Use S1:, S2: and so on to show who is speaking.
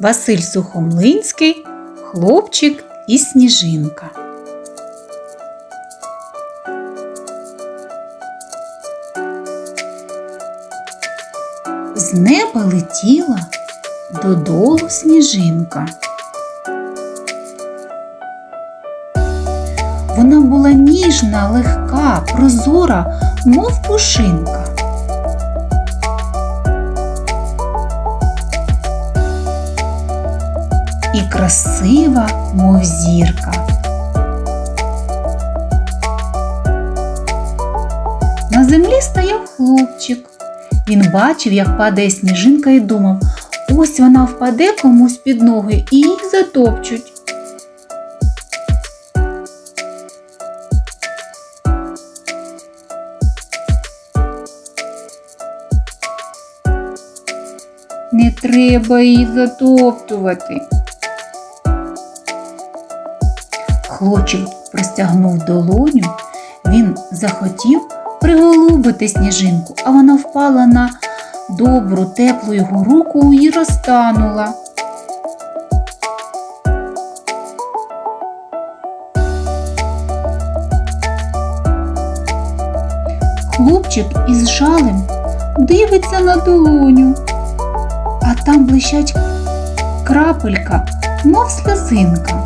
S1: Василь Сухомлинський, хлопчик і сніжинка. З неба летіла додолу сніжинка. Вона була ніжна, легка, прозора, мов пушинка. І красива, мов зірка. На землі стояв хлопчик. Він бачив, як падає сніжинка, і думав, ось вона впаде комусь під ноги і їх затопчуть. Не треба її затоптувати. Хлопчик простягнув долоню, він захотів приголубити сніжинку, а вона впала на добру, теплу його руку і розтанула. Хлопчик із жалем дивиться на долоню, а там блищать крапелька, мов сльозинка.